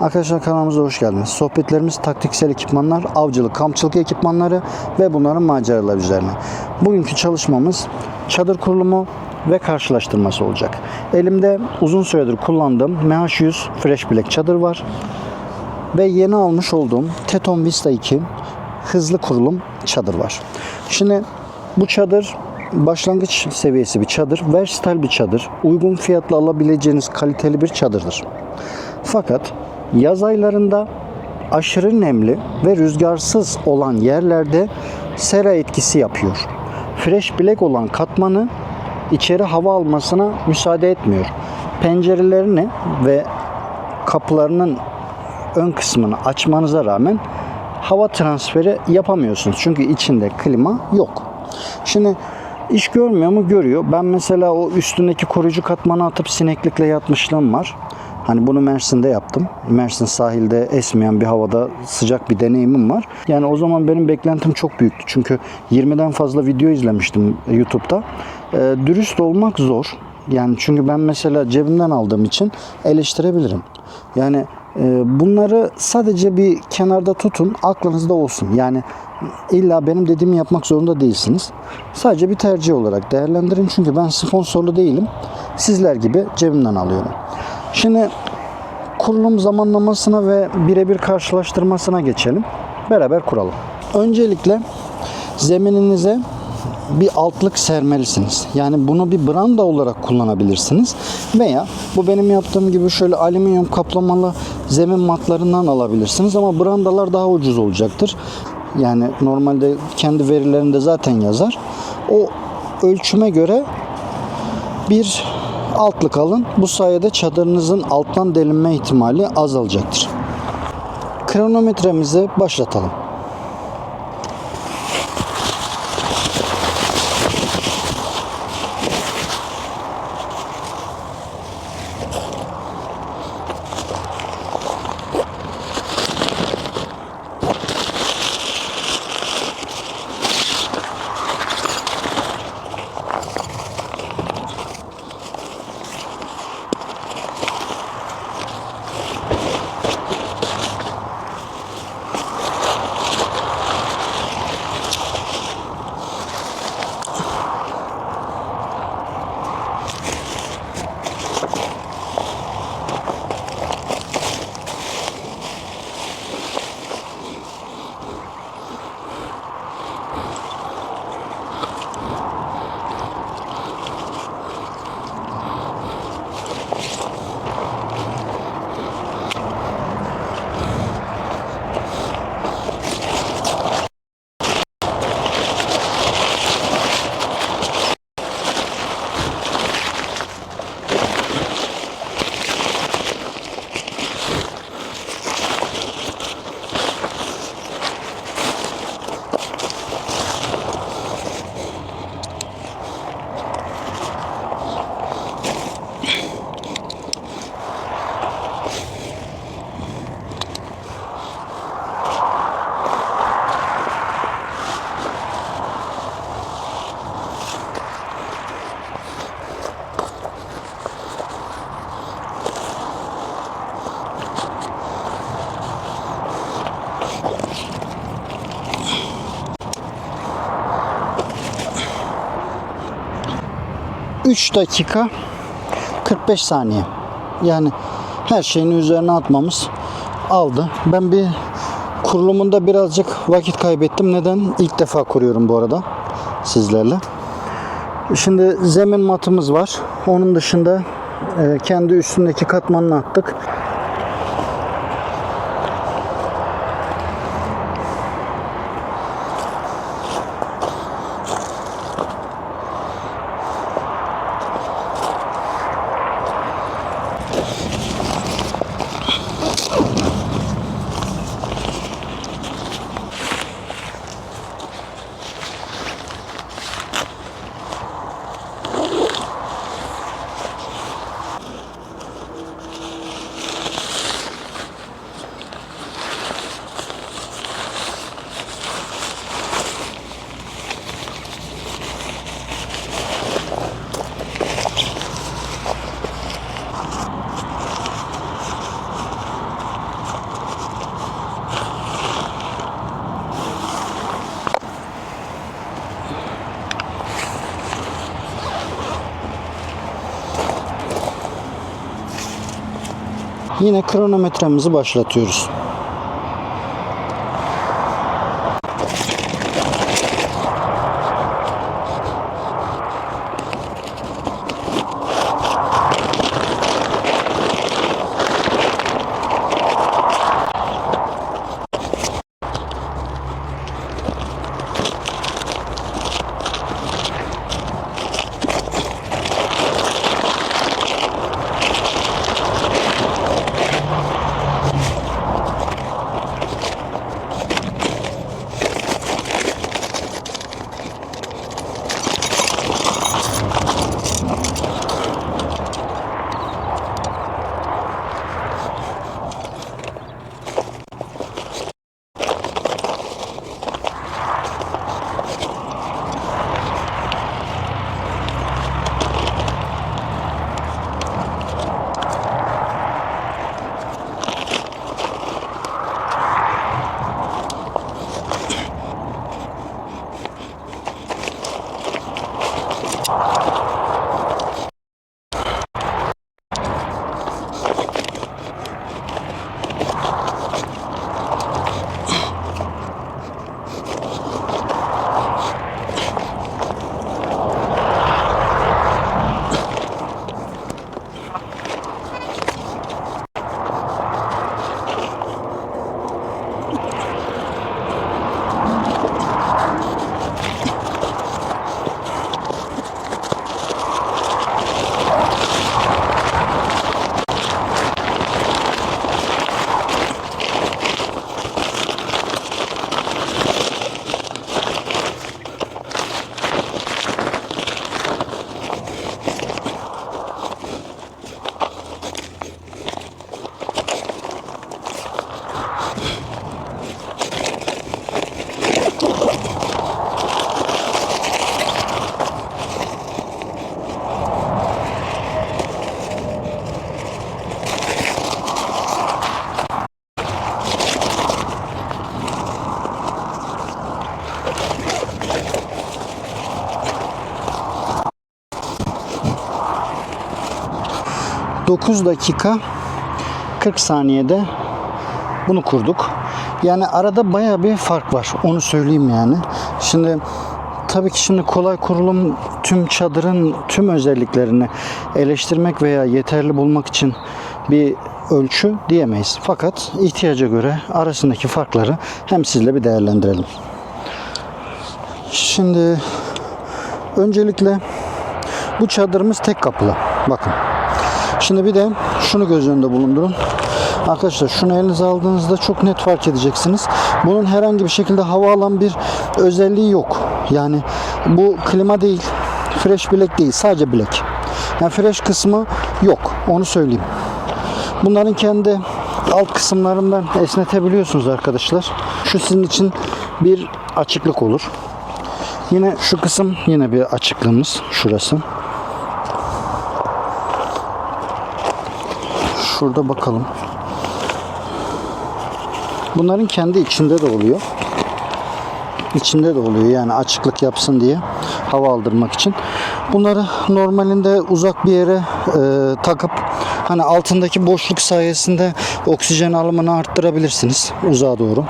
Arkadaşlar kanalımıza hoş geldiniz. Sohbetlerimiz taktiksel ekipmanlar, avcılık, kampçılık ekipmanları ve bunların maceraları üzerine. Bugünkü çalışmamız çadır kurulumu ve karşılaştırması olacak. Elimde uzun süredir kullandığım MH100 Fresh Black çadır var. Ve yeni almış olduğum Teton Vista 2 hızlı kurulum çadır var. Şimdi bu çadır başlangıç seviyesi bir çadır, versatile bir çadır, uygun fiyatla alabileceğiniz kaliteli bir çadırdır. Fakat yaz aylarında aşırı nemli ve rüzgarsız olan yerlerde sera etkisi yapıyor. Fresh Black olan katmanı içeri hava almasına müsaade etmiyor. Pencerelerini ve kapılarının ön kısmını açmanıza rağmen hava transferi yapamıyorsunuz. Çünkü içinde klima yok. Şimdi iş görmüyor mu? Görüyor. Ben mesela o üstündeki koruyucu katmanı atıp sineklikle yatmışlığım var. Hani bunu Mersin'de yaptım. Mersin sahilde esmeyen bir havada sıcak bir deneyimim var. Yani o zaman benim beklentim çok büyüktü. Çünkü 20'den fazla video izlemiştim YouTube'da. Ee, dürüst olmak zor. Yani çünkü ben mesela cebimden aldığım için eleştirebilirim. Yani e, bunları sadece bir kenarda tutun, aklınızda olsun. Yani illa benim dediğimi yapmak zorunda değilsiniz. Sadece bir tercih olarak değerlendirin. Çünkü ben sponsorlu değilim. Sizler gibi cebimden alıyorum. Şimdi kurulum zamanlamasına ve birebir karşılaştırmasına geçelim. Beraber kuralım. Öncelikle zemininize bir altlık sermelisiniz. Yani bunu bir branda olarak kullanabilirsiniz. Veya bu benim yaptığım gibi şöyle alüminyum kaplamalı zemin matlarından alabilirsiniz. Ama brandalar daha ucuz olacaktır. Yani normalde kendi verilerinde zaten yazar. O ölçüme göre bir altlık alın. Bu sayede çadırınızın alttan delinme ihtimali azalacaktır. Kronometremizi başlatalım. Üç dakika 45 saniye. Yani her şeyini üzerine atmamız aldı. Ben bir kurulumunda birazcık vakit kaybettim. Neden? İlk defa kuruyorum bu arada sizlerle. Şimdi zemin matımız var. Onun dışında e, kendi üstündeki katmanını attık. Yine kronometremizi başlatıyoruz. Dokuz dakika 40 saniyede bunu kurduk. Yani arada baya bir fark var. Onu söyleyeyim yani. Şimdi tabii ki şimdi kolay kurulum tüm çadırın tüm özelliklerini eleştirmek veya yeterli bulmak için bir ölçü diyemeyiz. Fakat ihtiyaca göre arasındaki farkları hem sizle bir değerlendirelim. Şimdi öncelikle bu çadırımız tek kapılı. Bakın. Şimdi bir de şunu göz önünde bulundurun. Arkadaşlar şunu elinize aldığınızda çok net fark edeceksiniz. Bunun herhangi bir şekilde hava alan bir özelliği yok. Yani bu klima değil, fresh bilek değil, sadece bilek. Yani fresh kısmı yok. Onu söyleyeyim. Bunların kendi alt kısımlarından esnetebiliyorsunuz arkadaşlar. Şu sizin için bir açıklık olur. Yine şu kısım yine bir açıklığımız şurası. Şurada bakalım. Bunların kendi içinde de oluyor. İçinde de oluyor yani açıklık yapsın diye hava aldırmak için. Bunları normalinde uzak bir yere e, takıp hani altındaki boşluk sayesinde oksijen alımını arttırabilirsiniz uzağa doğru.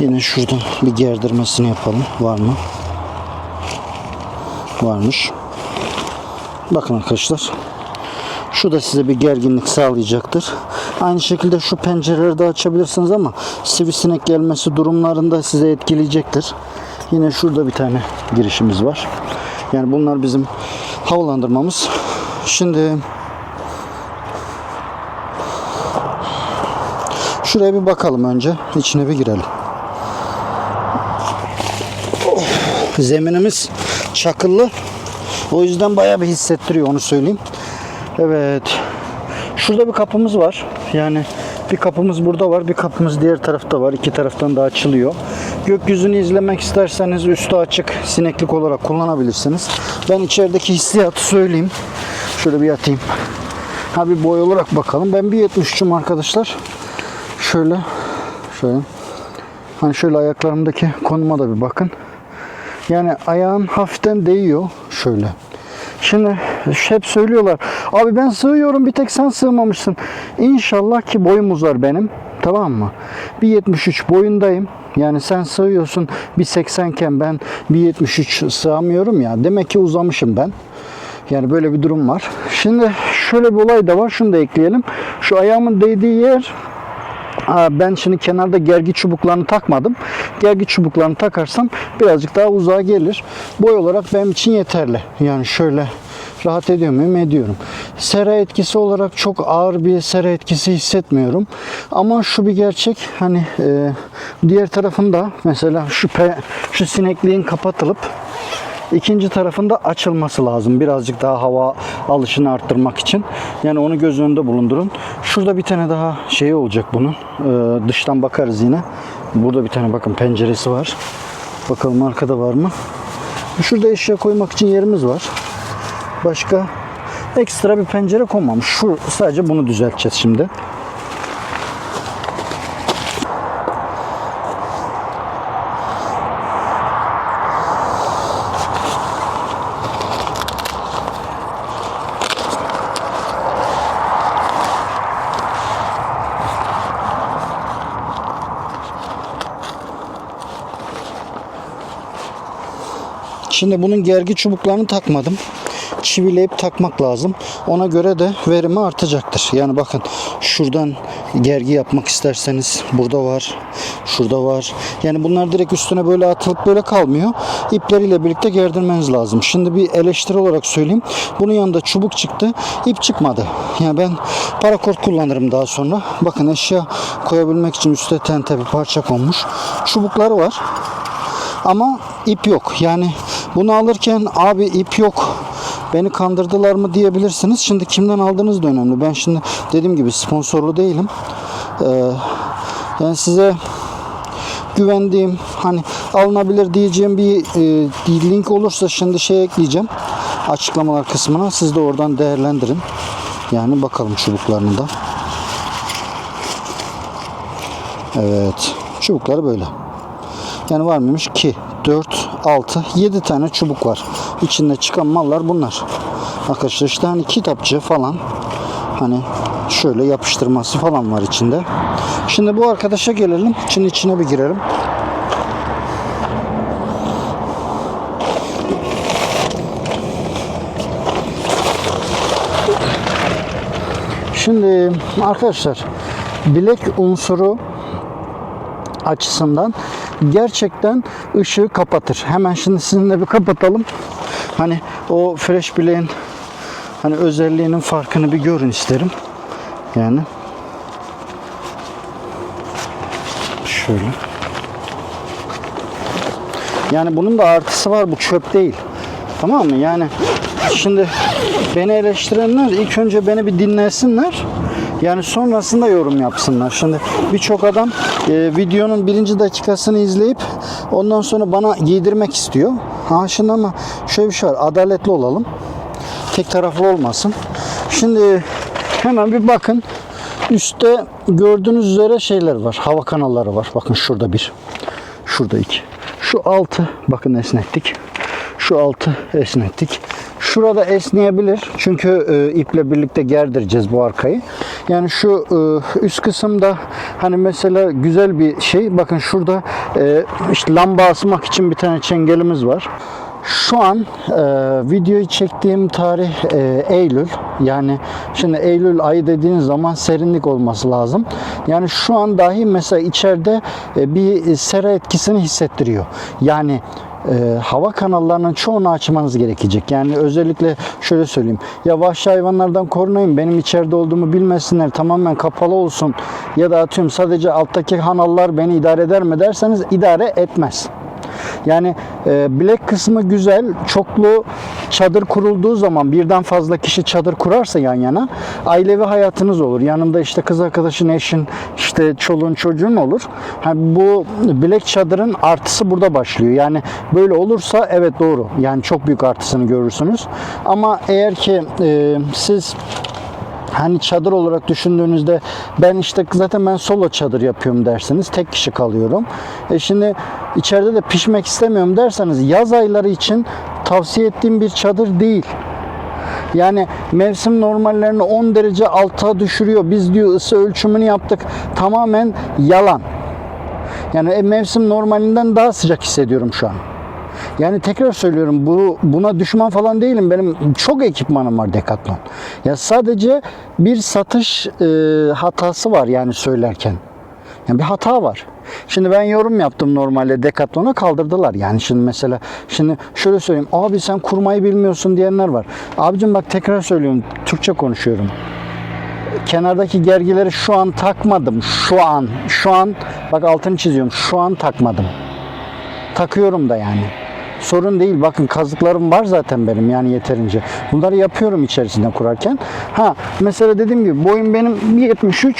Yine şuradan bir gerdirmesini yapalım. Var mı? Varmış. Bakın arkadaşlar. Şu da size bir gerginlik sağlayacaktır. Aynı şekilde şu pencereleri de açabilirsiniz ama sivrisinek gelmesi durumlarında size etkileyecektir. Yine şurada bir tane girişimiz var. Yani bunlar bizim havalandırmamız. Şimdi şuraya bir bakalım önce. İçine bir girelim. Zeminimiz çakıllı. O yüzden bayağı bir hissettiriyor onu söyleyeyim. Evet. Şurada bir kapımız var. Yani bir kapımız burada var, bir kapımız diğer tarafta var. İki taraftan da açılıyor. Gökyüzünü izlemek isterseniz üstü açık sineklik olarak kullanabilirsiniz. Ben içerideki hissiyatı söyleyeyim. Şöyle bir yatayım. Ha bir boy olarak bakalım. Ben 1.73'üm arkadaşlar. Şöyle şöyle. Hani şöyle ayaklarımdaki konuma da bir bakın. Yani ayağın hafiften değiyor şöyle. Şimdi hep söylüyorlar. Abi ben sığıyorum bir tek sen sığmamışsın. İnşallah ki boyum uzar benim. Tamam mı? 1.73 boyundayım. Yani sen sığıyorsun 1.80 iken ben 1.73 sığamıyorum ya. Demek ki uzamışım ben. Yani böyle bir durum var. Şimdi şöyle bir olay da var. Şunu da ekleyelim. Şu ayağımın değdiği yer Ben şimdi kenarda gergi çubuklarını takmadım. Gergi çubuklarını takarsam birazcık daha uzağa gelir. Boy olarak benim için yeterli. Yani şöyle rahat ediyor muyum? Ediyorum. Sera etkisi olarak çok ağır bir sera etkisi hissetmiyorum. Ama şu bir gerçek hani e, diğer tarafında mesela şu pe, şu sinekliğin kapatılıp İkinci tarafında açılması lazım. Birazcık daha hava alışını arttırmak için. Yani onu göz önünde bulundurun. Şurada bir tane daha şey olacak bunun. Ee, dıştan bakarız yine. Burada bir tane bakın penceresi var. Bakalım arkada var mı? Şurada eşya koymak için yerimiz var. Başka ekstra bir pencere konmamış. Şu sadece bunu düzelteceğiz şimdi. Şimdi bunun gergi çubuklarını takmadım. Çivileyip takmak lazım. Ona göre de verimi artacaktır. Yani bakın şuradan gergi yapmak isterseniz burada var. Şurada var. Yani bunlar direkt üstüne böyle atılıp böyle kalmıyor. İpleriyle birlikte gerdirmeniz lazım. Şimdi bir eleştiri olarak söyleyeyim. Bunun yanında çubuk çıktı. ip çıkmadı. Yani ben parakort kullanırım daha sonra. Bakın eşya koyabilmek için üstte tente bir parça konmuş. Çubukları var. Ama ip yok. Yani bunu alırken abi ip yok. Beni kandırdılar mı diyebilirsiniz. Şimdi kimden aldığınız da önemli. Ben şimdi dediğim gibi sponsorlu değilim. Ee, yani size güvendiğim hani alınabilir diyeceğim bir e, link olursa şimdi şey ekleyeceğim açıklamalar kısmına siz de oradan değerlendirin. Yani bakalım çubuklarını da. Evet. Çubukları böyle. Yani var mıymış? 2, 4, 6, 7 tane çubuk var. İçinde çıkan mallar bunlar. Arkadaşlar işte hani kitapçı falan. Hani şöyle yapıştırması falan var içinde. Şimdi bu arkadaşa gelelim. Şimdi içine bir girelim. Şimdi arkadaşlar bilek unsuru açısından gerçekten ışığı kapatır. Hemen şimdi sizinle bir kapatalım. Hani o fresh bileğin hani özelliğinin farkını bir görün isterim. Yani şöyle. Yani bunun da artısı var. Bu çöp değil. Tamam mı? Yani şimdi beni eleştirenler ilk önce beni bir dinlesinler. Yani sonrasında yorum yapsınlar. Şimdi birçok adam e, videonun birinci dakikasını izleyip ondan sonra bana giydirmek istiyor. Ha ama şöyle bir şey var. Adaletli olalım. Tek taraflı olmasın. Şimdi hemen bir bakın. Üstte gördüğünüz üzere şeyler var. Hava kanalları var. Bakın şurada bir. Şurada iki. Şu altı bakın esnettik. Şu altı esnettik. Şurada esneyebilir. Çünkü e, iple birlikte gerdireceğiz bu arkayı. Yani şu e, üst kısımda hani mesela güzel bir şey. Bakın şurada e, işte lamba asmak için bir tane çengelimiz var. Şu an e, videoyu çektiğim tarih e, Eylül. Yani şimdi Eylül ayı dediğiniz zaman serinlik olması lazım. Yani şu an dahi mesela içeride e, bir sera etkisini hissettiriyor. Yani e, hava kanallarının çoğunu açmanız gerekecek. Yani özellikle şöyle söyleyeyim. Ya vahşi hayvanlardan korunayım. Benim içeride olduğumu bilmesinler. Tamamen kapalı olsun. Ya da atıyorum sadece alttaki kanallar beni idare eder mi derseniz idare etmez. Yani e, bilek kısmı güzel. Çoklu çadır kurulduğu zaman birden fazla kişi çadır kurarsa yan yana ailevi hayatınız olur. Yanında işte kız arkadaşın, eşin, işte çoluğun, çocuğun olur. Ha, bu bilek çadırın artısı burada başlıyor. Yani böyle olursa evet doğru. Yani çok büyük artısını görürsünüz. Ama eğer ki e, siz Hani çadır olarak düşündüğünüzde ben işte zaten ben solo çadır yapıyorum derseniz tek kişi kalıyorum. E şimdi içeride de pişmek istemiyorum derseniz yaz ayları için tavsiye ettiğim bir çadır değil. Yani mevsim normallerini 10 derece alta düşürüyor. Biz diyor ısı ölçümünü yaptık. Tamamen yalan. Yani e, mevsim normalinden daha sıcak hissediyorum şu an. Yani tekrar söylüyorum bu buna düşman falan değilim. Benim çok ekipmanım var Decathlon. Ya sadece bir satış e, hatası var yani söylerken. Yani bir hata var. Şimdi ben yorum yaptım normalde Decathlon'a kaldırdılar. Yani şimdi mesela şimdi şöyle söyleyeyim. Abi sen kurmayı bilmiyorsun diyenler var. Abicim bak tekrar söylüyorum. Türkçe konuşuyorum kenardaki gergileri şu an takmadım. Şu an, şu an bak altını çiziyorum. Şu an takmadım. Takıyorum da yani. Sorun değil. Bakın kazıklarım var zaten benim yani yeterince. Bunları yapıyorum içerisinde kurarken. Ha mesela dediğim gibi boyum benim 1.73.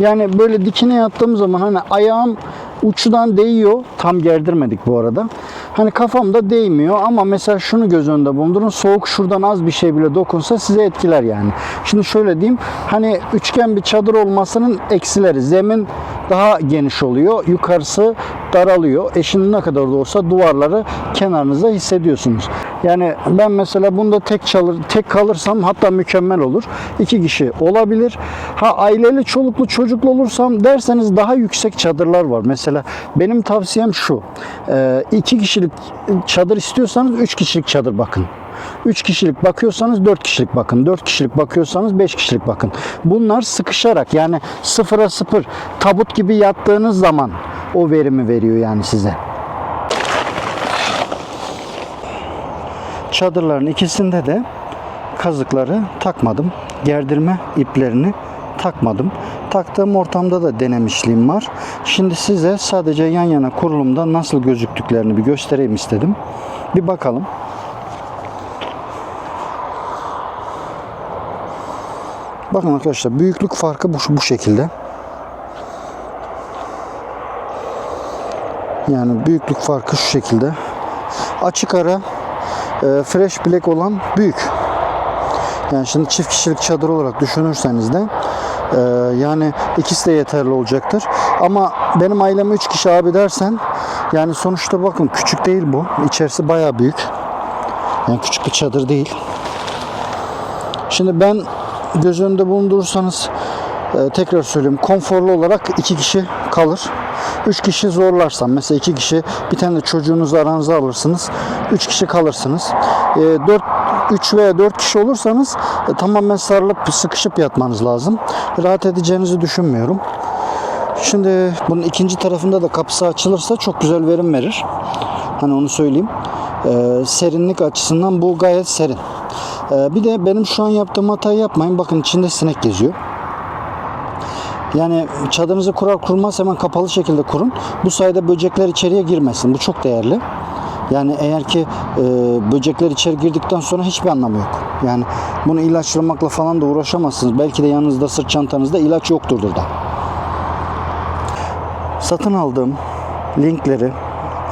Yani böyle dikine yattığım zaman hani ayağım uçtan değiyor. Tam gerdirmedik bu arada. Hani kafamda değmiyor ama mesela şunu göz önünde bulundurun. Soğuk şuradan az bir şey bile dokunsa size etkiler yani. Şimdi şöyle diyeyim. Hani üçgen bir çadır olmasının eksileri. Zemin daha geniş oluyor. Yukarısı daralıyor. Eşinin ne kadar da olsa duvarları kenarınızda hissediyorsunuz. Yani ben mesela bunda tek çalır, tek kalırsam hatta mükemmel olur. İki kişi olabilir. Ha aileli, çoluklu, çocuklu olursam derseniz daha yüksek çadırlar var. Mesela benim tavsiyem şu. Ee, iki kişilik çadır istiyorsanız üç kişilik çadır bakın. 3 kişilik bakıyorsanız 4 kişilik bakın. 4 kişilik bakıyorsanız 5 kişilik bakın. Bunlar sıkışarak yani sıfıra sıfır tabut gibi yattığınız zaman o verimi veriyor yani size. Çadırların ikisinde de kazıkları takmadım. Gerdirme iplerini takmadım. Taktığım ortamda da denemişliğim var. Şimdi size sadece yan yana kurulumda nasıl gözüktüklerini bir göstereyim istedim. Bir bakalım. Bakın arkadaşlar büyüklük farkı bu, bu şekilde. Yani büyüklük farkı şu şekilde. Açık ara e, fresh black olan büyük. Yani şimdi çift kişilik çadır olarak düşünürseniz de e, yani ikisi de yeterli olacaktır. Ama benim ailem 3 kişi abi dersen yani sonuçta bakın küçük değil bu. İçerisi baya büyük. Yani küçük bir çadır değil. Şimdi ben göz önünde bulundurursanız e, tekrar söyleyeyim konforlu olarak iki kişi kalır. Üç kişi zorlarsam mesela iki kişi bir tane de çocuğunuzu aranıza alırsınız. Üç kişi kalırsınız. E, dört, üç veya dört kişi olursanız e, tamamen sarılıp sıkışıp yatmanız lazım. Rahat edeceğinizi düşünmüyorum. Şimdi bunun ikinci tarafında da kapısı açılırsa çok güzel verim verir. Hani onu söyleyeyim. E, serinlik açısından bu gayet serin. Ee, bir de benim şu an yaptığım hatayı yapmayın. Bakın içinde sinek geziyor. Yani çadırınızı kurar kurmaz hemen kapalı şekilde kurun. Bu sayede böcekler içeriye girmesin. Bu çok değerli. Yani eğer ki e, böcekler içeri girdikten sonra hiçbir anlamı yok. Yani bunu ilaçlamakla falan da uğraşamazsınız. Belki de yanınızda sırt çantanızda ilaç yoktur da. Satın aldığım linkleri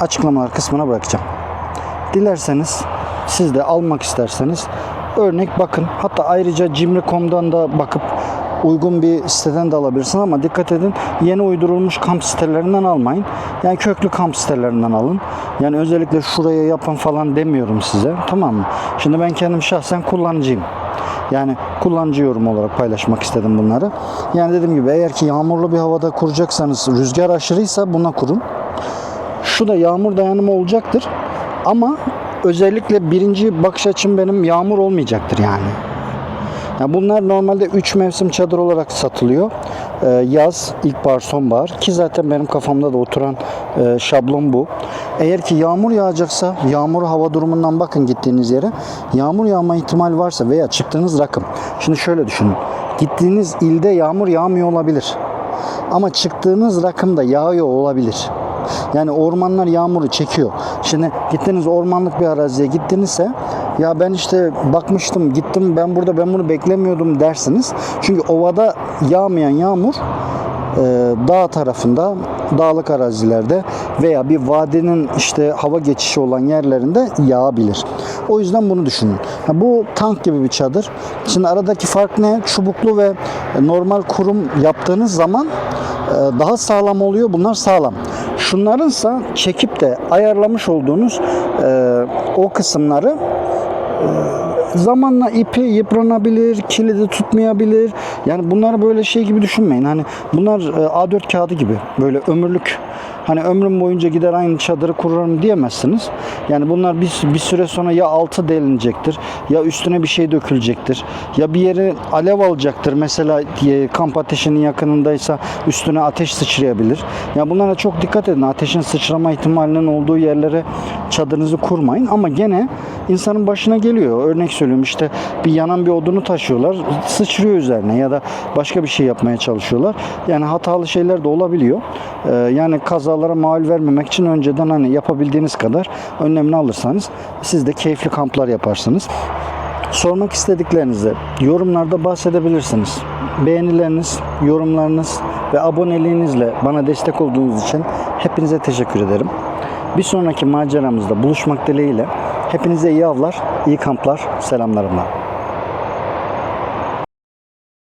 açıklamalar kısmına bırakacağım. Dilerseniz siz de almak isterseniz örnek bakın. Hatta ayrıca Cimri.com'dan da bakıp uygun bir siteden de alabilirsin ama dikkat edin yeni uydurulmuş kamp sitelerinden almayın. Yani köklü kamp sitelerinden alın. Yani özellikle şuraya yapın falan demiyorum size. Tamam mı? Şimdi ben kendim şahsen kullanıcıyım. Yani kullanıcı yorum olarak paylaşmak istedim bunları. Yani dediğim gibi eğer ki yağmurlu bir havada kuracaksanız rüzgar aşırıysa buna kurun. Şu da yağmur dayanımı olacaktır. Ama özellikle birinci bakış açım benim yağmur olmayacaktır yani. Ya bunlar normalde 3 mevsim çadır olarak satılıyor. Ee, yaz, ilkbahar, sonbahar ki zaten benim kafamda da oturan e, şablon bu. Eğer ki yağmur yağacaksa yağmur hava durumundan bakın gittiğiniz yere. Yağmur yağma ihtimali varsa veya çıktığınız rakım. Şimdi şöyle düşünün. Gittiğiniz ilde yağmur yağmıyor olabilir. Ama çıktığınız rakımda yağıyor olabilir. Yani ormanlar yağmuru çekiyor. Şimdi gittiniz ormanlık bir araziye gittinizse ya ben işte bakmıştım gittim ben burada ben bunu beklemiyordum dersiniz. Çünkü ovada yağmayan yağmur e, dağ tarafında, dağlık arazilerde veya bir vadinin işte hava geçişi olan yerlerinde yağabilir. O yüzden bunu düşünün. Bu tank gibi bir çadır. Şimdi aradaki fark ne? Çubuklu ve normal kurum yaptığınız zaman e, daha sağlam oluyor. Bunlar sağlam. Şunlarınsa çekip de ayarlamış olduğunuz e, o kısımları zamanla ipi yıpranabilir, kilidi tutmayabilir. Yani bunları böyle şey gibi düşünmeyin. Hani bunlar e, A4 kağıdı gibi. Böyle ömürlük Hani ömrüm boyunca gider aynı çadırı kurarım diyemezsiniz. Yani bunlar bir, bir süre sonra ya altı delinecektir ya üstüne bir şey dökülecektir. Ya bir yere alev alacaktır. Mesela e, kamp ateşinin yakınındaysa üstüne ateş sıçrayabilir. Ya bunlara çok dikkat edin. Ateşin sıçrama ihtimalinin olduğu yerlere çadırınızı kurmayın. Ama gene insanın başına geliyor. Örnek söylüyorum işte bir yanan bir odunu taşıyorlar. Sıçrıyor üzerine ya da başka bir şey yapmaya çalışıyorlar. Yani hatalı şeyler de olabiliyor. Ee, yani kazalara mal vermemek için önceden hani yapabildiğiniz kadar önlemini alırsanız siz de keyifli kamplar yaparsınız. Sormak istediklerinizi yorumlarda bahsedebilirsiniz. Beğenileriniz, yorumlarınız ve aboneliğinizle bana destek olduğunuz için hepinize teşekkür ederim. Bir sonraki maceramızda buluşmak dileğiyle hepinize iyi avlar, iyi kamplar, selamlarımla.